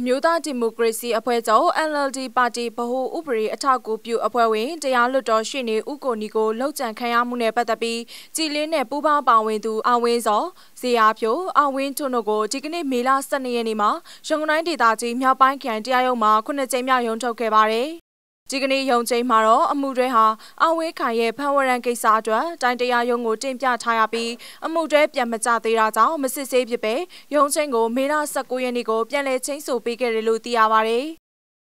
အမျိုးသားဒီမိုကရေစီအဖွဲ့ချုပ် NLD ပါတီဗဟိုဥပဒေအထောက်အကူပြုအဖွဲ့ဝင်တရားလွတ်တော်ရှိနေဦးကိုနီကိုလှုပ်ကြံခံရမှုနဲ့ပတ်သက်ပြီးကြည်လင်းနဲ့ပူးပေါင်းပါဝင်သူအဝင်းစောဇေယျဖြိုအဝင်းထွန်းတို့ကိုဒီကနေ့မေလ12ရက်နေ့မှာရန်ကုန်တိုင်းဒေသကြီးမြောက်ပိုင်းခရိုင်တရားရုံးမှာခုနှစ်ကြိမ်မြောက်ရုံးထုတ်ခဲ့ပါတယ် ဒီကနေ့ရုံချိန်မှာတော့အမှုတွဲဟာအဝင်းခိုင်ရဲ့ဖန်ဝရန်ကိစ္စအတွက်တိုင်းတရားရုံးကိုတင်ပြထားရပြီးအမှုတွဲပြန်မကြသေးတာကြောင့်မစစ်ဆေးဖြစ်ပဲရုံချိန်ကိုမေလ19ရက်နေ့ကိုပြန်လည်ချင်းဆိုပေးခဲ့တယ်လို့သိရပါဗျ။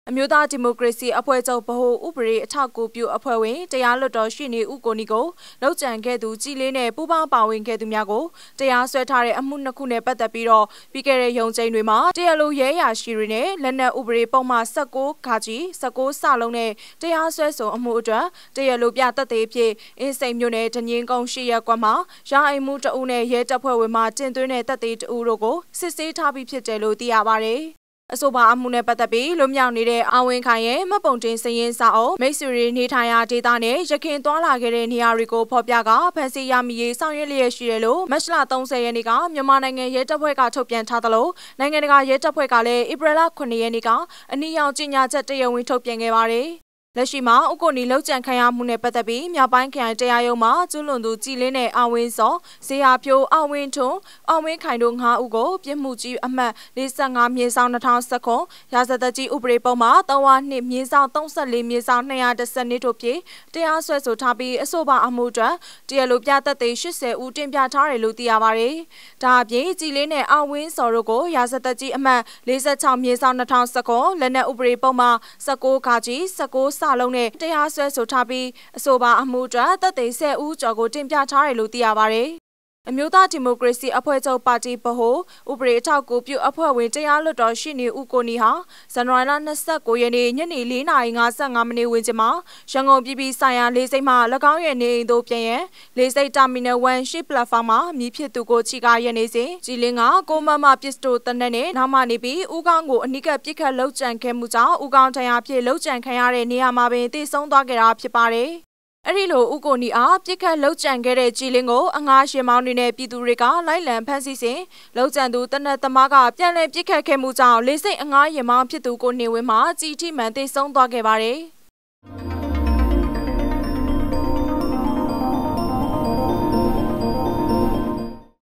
အမျိုးသားဒီမိုကရေစီအဖွဲ့ချုပ်ဗဟိုဥပဒေအထောက်အကူပြုအဖွဲ့ဝင်တရားလွတ်တော်ရှိနေဦးကိုနီကိုလောက်ကျန်ခဲ့သူကြည်လေးနဲ့ပူးပေါင်းပါဝင်ခဲ့သူများကိုတရားစွဲထားတဲ့အမှုနှစ်ခုနဲ့ပတ်သက်ပြီးတော့ပြီးခဲ့တဲ့ရုံချိန်တွေမှာတရားလိုရဲရာရှိတွေနဲ့လက်နက်ဥပဒေပုံမှန်16ခါကြီး16စလုံးနဲ့တရားစွဲဆိုအမှုအတွက်တရားလိုပြတပ်သေးဖြစ်အင်းစိန်မြို့နယ်ဒညင်းကုန်းရှိရက်ကွက်မှာရာအိမ်မှုတအုပ်နဲ့ရဲတပ်ဖွဲ့ဝင်မှတင်သွင်းတဲ့တပ်သေးတအုပ်တို့ကိုစစ်ဆေးထားပြီးဖြစ်တယ်လို့သိရပါတယ်။ အဆိုပါအမှုနဲ့ပတ်သက်ပြီးလွတ်မြောက်နေတဲ့အာဝင်းခိုင်ရဲ့မှတ်ပုံတင်စည်ရင်းစာအုပ်မိတ်ဆွေတွေနေထိုင်ရာဒေသနဲ့ရခင်သွားလာခဲ့တဲ့နေရာတွေကိုဖော်ပြကဖန်စီရမီရေးဆောင်ရွက်လျက်ရှိတယ်လို့မတ်လ30ရက်နေ့ကမြန်မာနိုင်ငံရဲတပ်ဖွဲ့ကထုတ်ပြန်ထားသလိုနိုင်ငံတကာရဲတပ်ဖွဲ့ကလည်းဧပြီလ9ရက်နေ့ကအနည်းအောင်ကြီးညာချက်တရားဝင်ထုတ်ပြန်ခဲ့ပါတယ် လက်ရှိမှာဥက္ကိုနီလောက်ကျန်ခံရမှုနဲ့ပတ်သက်ပြီးမြောက်ပိုင်းခရိုင်တရားရုံးမှာကျူးလွန်သူကြည်လင်းနဲ့အဝင်းစောဇေဟာဖြိုးအဝင်းထွန်းအဝင်းခိုင်တို့၅ဦးကိုပြစ်မှုကြီးအမှတ်45မြေဆောင်2019ရာဇသက်ကြီးဥပဒေပုံမှာ3ဝနှစ်မြေဆောင်34မြေဆောင်210နှစ်တို့ဖြင့်တရားစွဲဆိုထားပြီးအဆိုပါအမှုအတွက်တရားလိုပြသက်သေ80ဦးတင်ပြထားတယ်လို့သိရပါတယ်။ဒါအပြင်ကြည်လင်းနဲ့အဝင်းစောတို့ကိုရာဇသက်ကြီးအမှတ်46မြေဆောင်2019လက်နက်ဥပဒေပုံမှာ19ခါကြီး19လုံးနဲ့တရားစွဲဆိုထားပြီးအဆိုပါအမှုအတွက်တပ်သိ10ဦးကျော်ကိုတင်ပြထားတယ်လို့သိရပါတယ်။ အမျိုးသားဒီမိုကရေစီအဖွဲ့ချုပ်ပါတီဗဟိုဥပဒေအထောက်အကူပြုအဖွဲ့ဝင်တရားလွတ်တော်ရှိနေဦးကိုနီဟာဇန်နဝါရီလ29ရက်နေ့ညနေ4:55မိနစ်ဝန်းကျင်မှာရန်ကုန်ပြည်ပြည်ဆိုင်ရာလေးစိတ်မှ၎င်းရဲ့နေအိမ်သို့ပြန်ရန်လေးစိတ်တာမီနယ်1ရှိပလက်ဖောင်းမှာမြည်ဖြစ်သူကိုချီကားရနေစဉ်ကြည်လင်းကကိုမမပစ္စတိုတနက်နဲ့နောက်မှနေပြီးဦးကောင်းကိုအနိကပြစ်ခတ်လှုပ်ကြံခဲ့မှုကြောင့်ဦးကောင်းထံရဖြစ်လှုပ်ကြံခံရတဲ့နေရာမှာပင်တည်ဆုံးသွားခဲ့တာဖြစ်ပါတယ် အဲ့ဒီလိုဥကိုနီအားပြစ်ခတ်လှုပ်ကြံခဲ့တဲ့ကြည်လင်းကိုအငားရှင်မောင်းတွေနဲ့ပြည်သူတွေကလိုက်လံဖမ်းဆီးစဉ်လှုပ်ကြံသူတနက်သမားကပြန်လည်ပြစ်ခတ်ခဲ့မှုကြောင့်လေးစိတ်အငားရင်မောင်းဖြစ်သူကိုနေဝင်းမှကြည်ထိမှန်သိဆုံးသွားခဲ့ပါတယ်။